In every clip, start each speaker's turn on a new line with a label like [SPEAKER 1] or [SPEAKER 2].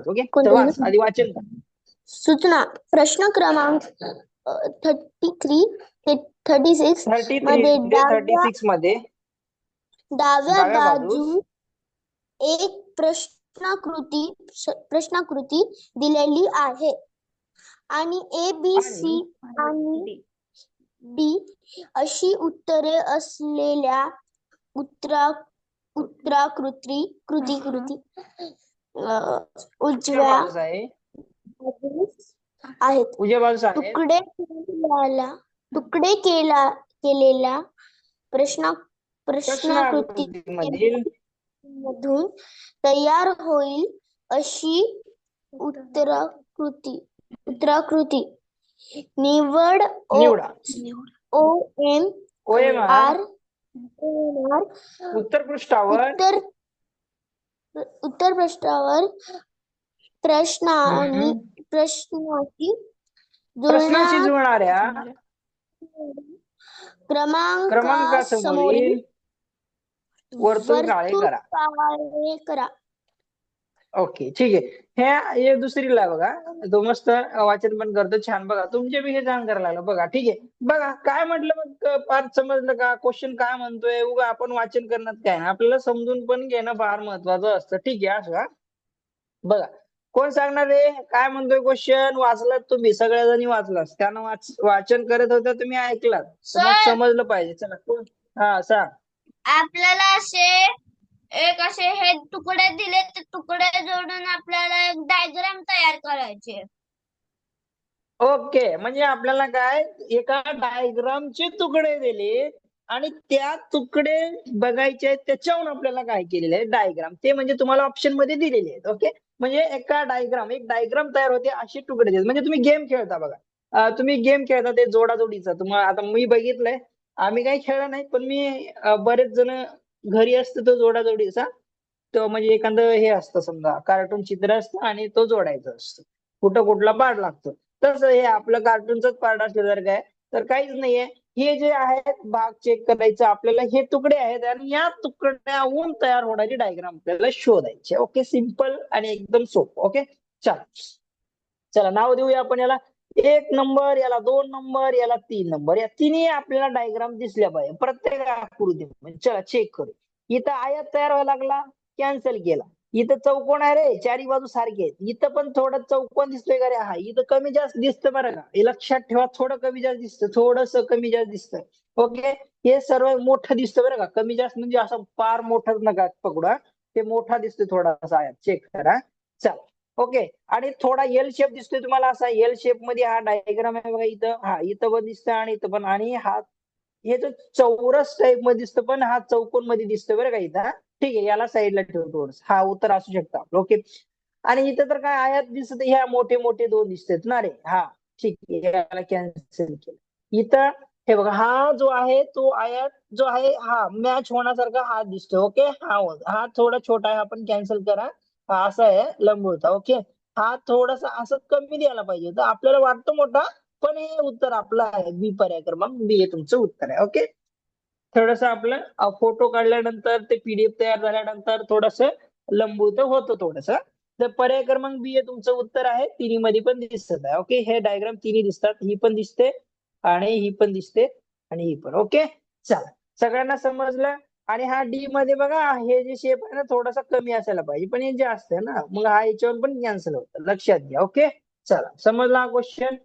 [SPEAKER 1] टाकायचं ओके वाच? आधी वाचन कर.
[SPEAKER 2] सूचना प्रश्न क्रमांक थर्टी थ्री ते thirty six
[SPEAKER 1] thirty three thirty सिक्समध्ये.
[SPEAKER 2] डाव्या बाजू एक प्रश्नाकृती प्रश्नाकृती दिलेली आहे. आणि ए बी सी आणि डी अशी उत्तरे असलेल्या उत्तरा उत्तराकृती कृती कृती अं,
[SPEAKER 1] उजव्या
[SPEAKER 2] उजव्या
[SPEAKER 1] बाजूस आहे.
[SPEAKER 2] बाजूस आहेत.
[SPEAKER 1] उजव्या बाजूस आहे.
[SPEAKER 2] तुकडे तुकडे केला केलेल्या प्रश्न प्रश्नाकृती मधून तयार होईल अशी उत्तराकृती उत्तराकृती. निवड
[SPEAKER 1] निवडा.
[SPEAKER 2] O M
[SPEAKER 1] OMR
[SPEAKER 2] R.
[SPEAKER 1] उत्तर पृष्ठावर
[SPEAKER 2] उत्तर उत्तर पृष्ठावर प्रश्नांनी
[SPEAKER 1] हम्म.
[SPEAKER 2] प्रश्नाची
[SPEAKER 1] प्रश्नाशी जुळणाऱ्या
[SPEAKER 2] क्रमांकासमोरील
[SPEAKER 1] क्रमांकासमोरील वर्तुळ काळे
[SPEAKER 2] वर्तुळ
[SPEAKER 1] करा
[SPEAKER 2] काळे करा
[SPEAKER 1] ओके ठीक आहे. हे हे दुसरीला बघा. तो मस्त वाचन पण करतो छान. बघा तुमचे बी हे छान करायला लागलं. बघा ठीक आहे. बघा काय म्हटलं मग फार समजलं का? क्वेश्चन काय म्हणतोय? उगा आपण वाचन करण्यात काय? नाही आपल्याला समजून पण घेणं फार महत्वाचं असतं. ठीक आहे असं का बघा कोण सांगणार आहे काय म्हणतोय क्वेश्चन वाचलात तुम्ही सगळ्या जणी वाचलात. त्यानं वाच वाचन करत होता तुम्ही ऐकलात. समजलं पाहिजे. चला कोण? हा सांग.
[SPEAKER 3] आपल्याला असे एक असे हे तुकडे दिले ते तुकडे जोडून आपल्याला एक डायग्राम तयार करायचे.
[SPEAKER 1] ओके म्हणजे आपल्याला काय एका डायग्रामचे तुकडे दिले आणि त्या तुकडे बघायचे आहेत त्याच्याहून आपल्याला काय केलेलं आहे डायग्राम ते म्हणजे तुम्हाला ऑप्शनमध्ये दिलेले आहेत ओके म्हणजे एका डायग्राम एक डायग्राम तयार होते असे तुकडे देतात म्हणजे तुम्ही गेम खेळता बघा. तुम्ही गेम खेळता ते जोडाजोडीचा. तुम्हाला आता मी बघितलंय. आम्ही काही खेळलं नाही पण मी बरेच जण घरी असतं तो जोडाजोडीचा तो म्हणजे एखादं हे असतं समजा कार्टून चित्र असतं आणि तो जोडायचं असतो. कुठं कुठला पार्ट लागतो. तसं हे आपलं कार्टूनच पार्ट असलं जर काय तर काहीच नाहीये. हे जे आहेत भाग चेक करायचं आपल्याला हे तुकडे आहेत आणि या तुकड्याहून तयार होणारी डायग्राम आपल्याला शोधायची ओके? सिंपल आणि एकदम सोपं. ओके? चला. चला नाव देऊया आपण याला. एक नंबर याला दोन नंबर याला तीन नंबर. या तिन्ही आपल्याला डायग्राम दिसल्या पाहिजे. प्रत्येक आकृती चला चेक करू. इथं आयात तयार व्हायला लागला. कॅन्सल केला. इथं चौकोन आहे रे. चारी बाजू सारखे आहेत. इथं पण थोडं चौकोन दिसतोय का रे? हा इथं कमी जास्त दिसतं बरं का. हे लक्षात ठेवा थोडं कमी जास्त दिसतं. थोडस कमी जास्त दिसतं. ओके? हे सर्व मोठं दिसतं बरं का. कमी जास्त म्हणजे असं फार मोठं नका पकडू ते मोठा दिसतोय थोडासा आयात. चेक करा. चला. ओके आणि थोडा एल शेप दिसतोय तुम्हाला असा एल शेपमध्ये हा डायग्राम आहे बघा इथं. हा इथं पण दिसतं आणि इथं पण. आणि हा हे जो चौरस टाईपमध्ये दिसतं पण हा चौकोनमध्ये दिसतोय बरं का इथं ठीक आहे याला साईडला ठेवतो हा उत्तर असू शकतं. ओके आणि इथं तर काय आयात दिसत ह्या मोठे मोठे दोन दिसतात ना रे. हा ठीक आहे याला कॅन्सल केलं. इथं हे बघा हा जो आहे तो आयात जो आहे हा मॅच होण्यासारखा हा दिसतोय. ओके हा हा थोडा छोटा आहे आपण कॅन्सल करा. हा असा आहे लंबवता ओके हा थोडासा असं कमी द्यायला पाहिजे तर आपल्याला वाटतं मोठा पण हे उत्तर आपलं आहे बी पर्याय क्रमांक बी हे तुमचं उत्तर आहे ओके थोडस आपलं फोटो काढल्यानंतर ते पीडीएफ तयार झाल्यानंतर थोडस लंबूत होतं थोडस. तर पर्याय क्रमांक बी हे तुमचं उत्तर आहे तिन्ही मध्ये पण दिसत आहे ओके हे डायग्राम तिन्ही दिसतात ही पण दिसते आणि ही पण दिसते आणि ही पण ओके चला सगळ्यांना समजलं? आणि हा डी मध्ये बघा हे जे शेप आहे ना थोडासा कमी असायला पाहिजे. पण हे जास्त आहे ना. मग हा याच्यावर पण कॅन्सल होतं. लक्षात घ्या ओके चला. समजला हा क्वेश्चन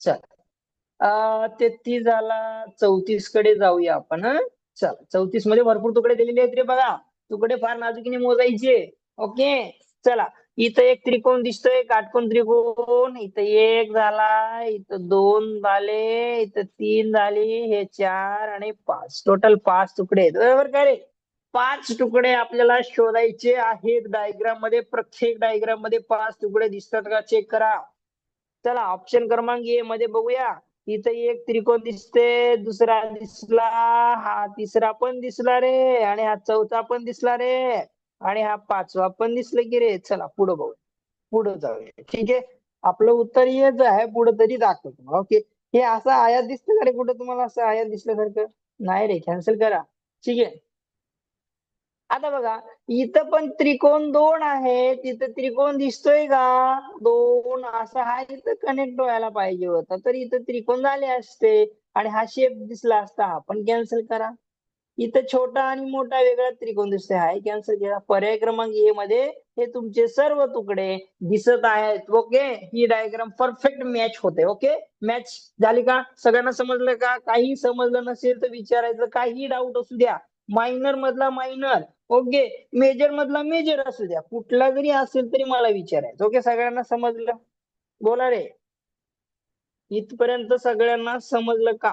[SPEAKER 1] चला. तेहतीस झाला. चौतीसकडे जाऊया आपण हा? चला. चौतीसमध्ये भरपूर तुकडे दिलेले आहेत रे बघा. तुकडे फार नाजुकीने मोजायचे. ओके चला. इथं एक त्रिकोण दिसतोय काटकोण त्रिकोण. इथं एक झाला इथं दोन झाले इथं तीन झाले हे चार आणि पाच. टोटल पाच तुकडे आहेत. बरोबर का रे? पाच तुकडे आपल्याला शोधायचे आहेत. डायग्राममध्ये प्रत्येक डायग्राममध्ये पाच तुकडे दिसतात का? चेक करा. चला ऑप्शन क्रमांक ए मध्ये बघूया. इथं एक त्रिकोण दिसते दुसरा दिसला हा तिसरा पण दिसला रे आणि हा चौथा पण दिसला रे. आणि हा पाचवा पण दिसलं की रे चला पुढे बघू. पुढं जाऊया. ठीक आहे? आपलं उत्तर हेच आहे पुढं तरी दाखवतो. ओके? हे असं आयात दिसतं का रे कुठं? तुम्हाला असं आयात दिसल्यासारखं? नाही रे कॅन्सल करा. ठीक आहे? आता बघा इथं पण त्रिकोण दोन आहे. तिथं त्रिकोण दिसतोय का? दोन असा हा इथं कनेक्ट व्हायला पाहिजे होता. तर इथं त्रिकोण झाले असते आणि हा शेप दिसला असता हा पण कॅन्सल करा. इथं छोटा आणि मोठा वेगळा त्रिकोण दिसतोय हाय कॅन्सर केला पर्याय क्रमांक ए मध्ये हे तुमचे सर्व तुकडे दिसत आहेत. ओके? ही डायग्राम परफेक्ट मॅच होते. ओके? मॅच झाली का? सगळ्यांना समजलं का? काही समजलं नसेल तर विचारायचं काही डाऊट असू द्या. मायनर मधला मायनर ओके? मेजर मधला मेजर असू द्या. कुठला जरी असेल तरी मला विचारायचं. ओके? सगळ्यांना समजलं? बोला रे. इथपर्यंत सगळ्यांना समजलं का?